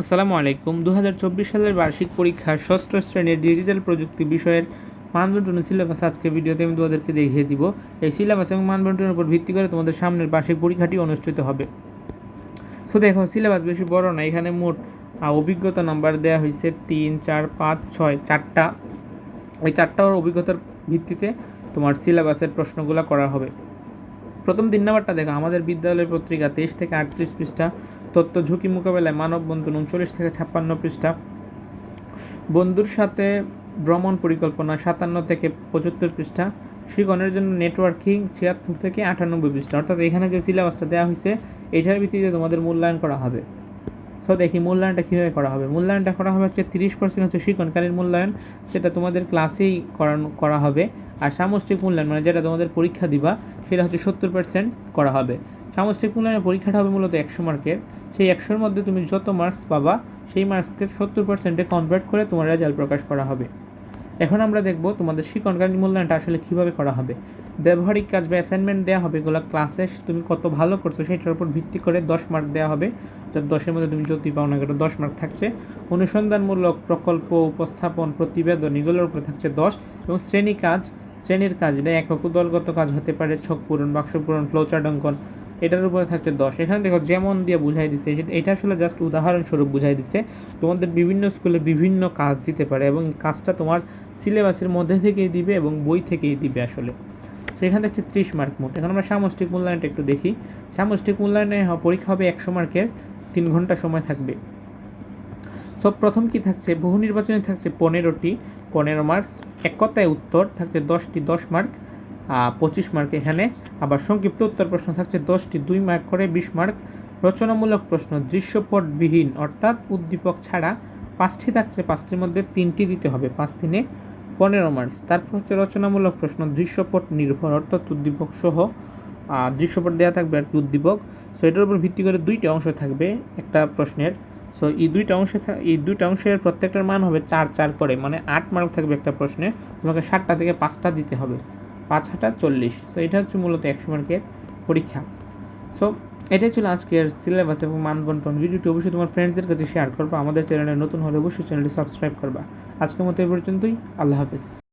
আসসালামু আলাইকুম। দু হাজার চব্বিশ সালের বার্ষিক পরীক্ষার ষষ্ঠ শ্রেণির ডিজিটাল প্রযুক্তি বিষয়ের মানবন্টন সিলেবাস আজকে ভিডিওতে আমি তোমাদেরকে দেখিয়ে দিব। এই সিলেবাস এবং মানবন্টনের উপর ভিত্তি করে তোমাদের সামনের বার্ষিক পরীক্ষাটি অনুষ্ঠিত হবে। সো দেখো, সিলেবাস বেশি বড় না, এখানে মোট অভিজ্ঞতা নাম্বার দেওয়া হয়েছে তিন, চার, পাঁচ, ছয়, চারটা। ওই চারটার অভিজ্ঞতার ভিত্তিতে তোমার সিলেবাসের প্রশ্নগুলো করা হবে। প্রথম তিন নাম্বারটা দেখো, আমাদের বিদ্যালয় পত্রিকা তেইশ থেকে আটত্রিশ পৃষ্ঠা তথ্য ঝুঁকি মোকাবেলায় মানববন্ধন উনচল্লিশ থেকে ছাপ্পান্ন পৃষ্ঠা। বন্ধুর সাথে ভ্রমণ পরিকল্পনা সাতান্ন থেকে পঁচাত্তর পৃষ্ঠা। শিগনের জন্য নেটওয়ার্কিং ছিয়াত্তর থেকে আটানব্বই পৃষ্ঠা। অর্থাৎ এখানে যে সিলেবাসটা দেওয়া হয়েছে, এটার ভিত্তিতে তোমাদের মূল্যায়ন করা হবে। সো দেখি মূল্যায়নটা কীভাবে করা হবে। মূল্যায়নটা করা হবে হচ্ছে তিরিশ পার্সেন্ট হচ্ছে শিক্ষণকালীন মূল্যায়ন, সেটা তোমাদের ক্লাসেই করানো, করা হবে। আর সামষ্টিক মূল্যায়ন মানে যেটা তোমাদের পরীক্ষা দিবা, সেটা হচ্ছে সত্তর পার্সেন্ট করা হবে। সামষ্টিক মূল্যায়নের পরীক্ষাটা হবে মূলত একশো মার্কের সেই একশোর মধ্যে তুমি যত মার্কস পাবা, সেই মার্কসকে সত্তর পার্সেন্টে কনভার্ট করে তোমার রেজাল্ট প্রকাশ করা হবে। এখন আমরা দেখব তোমাদের শিক্ষণকালীন মূল্যায়নটা আসলে কীভাবে করা হবে। ব্যবহারিক কাজ বা অ্যাসাইনমেন্ট দেওয়া হবে, এগুলো ক্লাসে তুমি কত ভালো করছ সেটার উপর ভিত্তি করে দশ মার্ক দেওয়া হবে। অর্থাৎ দশের মধ্যে তুমি যদি পাও না কেন, দশ মার্ক থাকছে। অনুসন্ধানমূলক প্রকল্প, উপস্থাপন, প্রতিবেদন, এগুলোর উপরে থাকছে দশ। এবং শ্রেণি কাজ, শ্রেণির কাজ, এটা একক দলগত কাজ হতে পারে, ছক পূরণ, বাক্স পূরণ ফ্লোচার্ট অঙ্কন। এটার উপরে থাকছে দশ। এখানে দেখো যেমন দিয়ে বুঝাই দিচ্ছে এটা- আসলে জাস্ট উদাহরণস্বরূপ বুঝাই দিচ্ছে তোমাদের বিভিন্ন স্কুলে বিভিন্ন কাজ দিতে পারে এবং কাজটা তোমার সিলেবাসের মধ্যে থেকেই দিবে এবং বই থেকেই দিবে আসলে। সেখানে দেখছে ত্রিশ মার্ক মোট। এখন আমরা সামষ্টিক মূল্যায়নটা একটু দেখি। সামষ্টিক মূল্যায়নে পরীক্ষা হবে একশো মার্কের তিন ঘণ্টা সময় থাকবে। সব প্রথম কি থাকছে? বহু নির্বাচনে থাকছে পনেরোটি, পনেরো মার্কস এক কথায় উত্তর থাকছে দশটি দশ মার্ক পঁচিশ মার্ক এখানে। আবার সংক্ষিপ্ত উত্তর প্রশ্ন থাকছে, দশটি দুই মার্ক করে বিশ মার্ক রচনামূলক প্রশ্ন, দৃশ্যপটবিহীন, অর্থাৎ উদ্দীপক ছাড়া পাঁচটি থাকছে, পাঁচটির মধ্যে তিনটি দিতে হবে, পাঁচ তিনে পনেরো মার্কস তারপর হচ্ছে রচনামূলক প্রশ্ন, দৃশ্যপট নির্ভর, অর্থাৎ উদ্দীপক সহ দৃশ্যপট দেওয়া থাকবে আর কি উদ্দীপক। সো এটার উপর ভিত্তি করে দুইটা অংশ থাকবে একটা প্রশ্নের। সো এই দুইটা অংশে এই দুইটা অংশের প্রত্যেকটার মান হবে চার চার করে মানে আট মার্ক থাকবে একটা প্রশ্নে। তোমাকে সাতটা থেকে পাঁচটা দিতে হবে। পাঁচ হাটা চল্লিশ। তো এটা হচ্ছে মূলত একশো মার্কের পরীক্ষা। সো এটাই ছিল আজকের সিলেবাস এবং মানবন্টন ভিডিওটি। অবশ্যই তোমার ফ্রেন্ডসদের কাছে শেয়ার করবা। আমাদের চ্যানেলে নতুন হলে অবশ্যই চ্যানেলটি সাবস্ক্রাইব করবা। আজকের মতো এই পর্যন্তই। আল্লাহ হাফেজ।